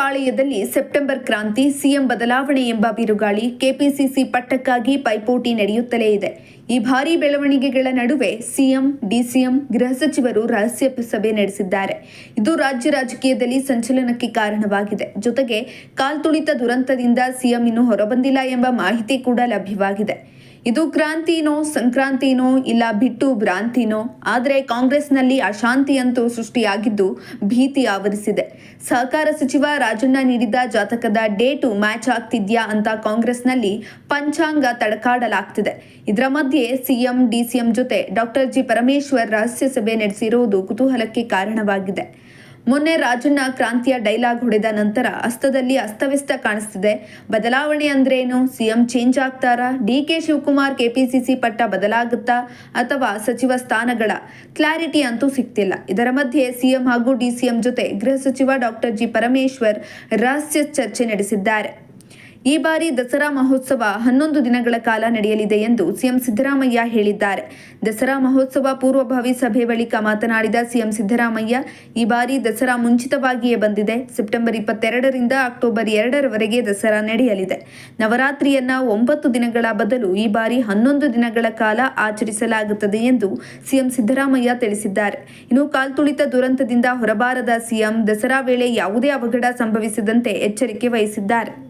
ಪಾಳಯದಲ್ಲಿ September ಕ್ರಾಂತಿ, CM ಬದಲಾವಣೆ ಎಂಬ ಬಿರುಗಾಳಿ ಕೆಪಿಸಿಸಿ ಪಟ್ಟಕ್ಕಾಗಿ ಪೈಪೋಟಿ ನಡೆಯುತ್ತಲೇ ಇದೆ. ಈ ಭಾರಿ ಬೆಳವಣಿಗೆಗಳ ನಡುವೆ ಸಿಎಂ, ಡಿಸಿಎಂ, ಗೃಹ ಸಚಿವರು ರಹಸ್ಯ ಸಭೆ ನಡೆಸಿದ್ದಾರೆ. ಇದು ರಾಜ್ಯ ರಾಜಕೀಯದಲ್ಲಿ ಸಂಚಲನಕ್ಕೆ ಕಾರಣವಾಗಿದೆ. ಜೊತೆಗೆ ಕಾಲ್ತುಳಿತ ದುರಂತದಿಂದ ಸಿಎಂ ಇನ್ನೂ ಹೊರಬಂದಿಲ್ಲ ಎಂಬ ಮಾಹಿತಿ ಕೂಡ ಲಭ್ಯವಾಗಿದೆ. ಇದು ಕ್ರಾಂತಿನೋ, ಸಂಕ್ರಾಂತಿನೋ ಇಲ್ಲ ಬಿಟ್ಟು ಭ್ರಾಂತಿನೋ? ಆದರೆ ಕಾಂಗ್ರೆಸ್ನಲ್ಲಿ ಅಶಾಂತಿಯಂತೂ ಸೃಷ್ಟಿಯಾಗಿದ್ದು ಭೀತಿ ಆವರಿಸಿದೆ. ಸಹಕಾರ ಸಚಿವ ರಾಜಣ್ಣ ನೀಡಿದ್ದ ಜಾತಕದ ಡೇಟು ಮ್ಯಾಚ್ ಆಗ್ತಿದ್ಯಾ ಅಂತ ಕಾಂಗ್ರೆಸ್ನಲ್ಲಿ ಪಂಚಾಂಗ ತಡಕಾಡಲಾಗ್ತಿದೆ. ಇದರ ಮಧ್ಯೆ ಸಿಎಂ, ಡಿಸಿಎಂ ಜೊತೆ ಡಾಕ್ಟರ್ ಜಿ ಪರಮೇಶ್ವರ್ ರಹಸ್ಯ ಸಭೆ ನಡೆಸಿರುವುದು ಕುತೂಹಲಕ್ಕೆ ಕಾರಣವಾಗಿದೆ. ಮೊನ್ನೆ ರಾಜಣ್ಣ ಕ್ರಾಂತಿಯ ಡೈಲಾಗ್ ಹೊಡೆದ ನಂತರ ಅಸ್ತದಲ್ಲಿ ಅಸ್ತವ್ಯಸ್ತ ಕಾಣಿಸ್ತಿದೆ. ಬದಲಾವಣೆ ಅಂದ್ರೇನು? ಸಿಎಂ ಚೇಂಜ್ ಆಗ್ತಾರಾ? ಡಿ ಕೆ ಶಿವಕುಮಾರ್ ಕೆಪಿಸಿಸಿ ಪಟ್ಟ ಬದಲಾಗುತ್ತಾ ಅಥವಾ ಸಚಿವ ಸ್ಥಾನಗಳ ಕ್ಲಾರಿಟಿ ಅಂತೂ ಸಿಗ್ತಿಲ್ಲ. ಇದರ ಮಧ್ಯೆ ಸಿಎಂ ಹಾಗೂ ಡಿಸಿಎಂ ಜೊತೆ ಗೃಹ ಸಚಿವ ಡಾಕ್ಟರ್ ಜಿ ಪರಮೇಶ್ವರ್ ರಹಸ್ಯ ಚರ್ಚೆ ನಡೆಸಿದ್ದಾರೆ. ಈ ಬಾರಿ ದಸರಾ ಮಹೋತ್ಸವ ಹನ್ನೊಂದು ದಿನಗಳ ಕಾಲ ನಡೆಯಲಿದೆ ಎಂದು ಸಿಎಂ ಸಿದ್ದರಾಮಯ್ಯ ಹೇಳಿದ್ದಾರೆ. ದಸರಾ ಮಹೋತ್ಸವ ಪೂರ್ವಭಾವಿ ಸಭೆ ಬಳಿಕ ಮಾತನಾಡಿದ ಸಿಎಂ ಸಿದ್ದರಾಮಯ್ಯ, ಈ ಬಾರಿ ದಸರಾ ಮುಂಚಿತವಾಗಿಯೇ ಬಂದಿದೆ. ಸೆಪ್ಟೆಂಬರ್ ಇಪ್ಪತ್ತೆರಡರಿಂದ ಅಕ್ಟೋಬರ್ ಎರಡರವರೆಗೆ ದಸರಾ ನಡೆಯಲಿದೆ. ನವರಾತ್ರಿಯನ್ನ ಒಂಬತ್ತು ದಿನಗಳ ಬದಲು ಈ ಬಾರಿ ಹನ್ನೊಂದು ದಿನಗಳ ಕಾಲ ಆಚರಿಸಲಾಗುತ್ತದೆ ಎಂದು ಸಿಎಂ ಸಿದ್ದರಾಮಯ್ಯ ತಿಳಿಸಿದ್ದಾರೆ. ಇನ್ನು ಕಾಲ್ತುಳಿತ ದುರಂತದಿಂದ ಹೊರಬಾರದ ಸಿಎಂ ದಸರಾ ವೇಳೆ ಯಾವುದೇ ಅವಘಡ ಸಂಭವಿಸದಂತೆ ಎಚ್ಚರಿಕೆ ವಹಿಸಿದ್ದಾರೆ.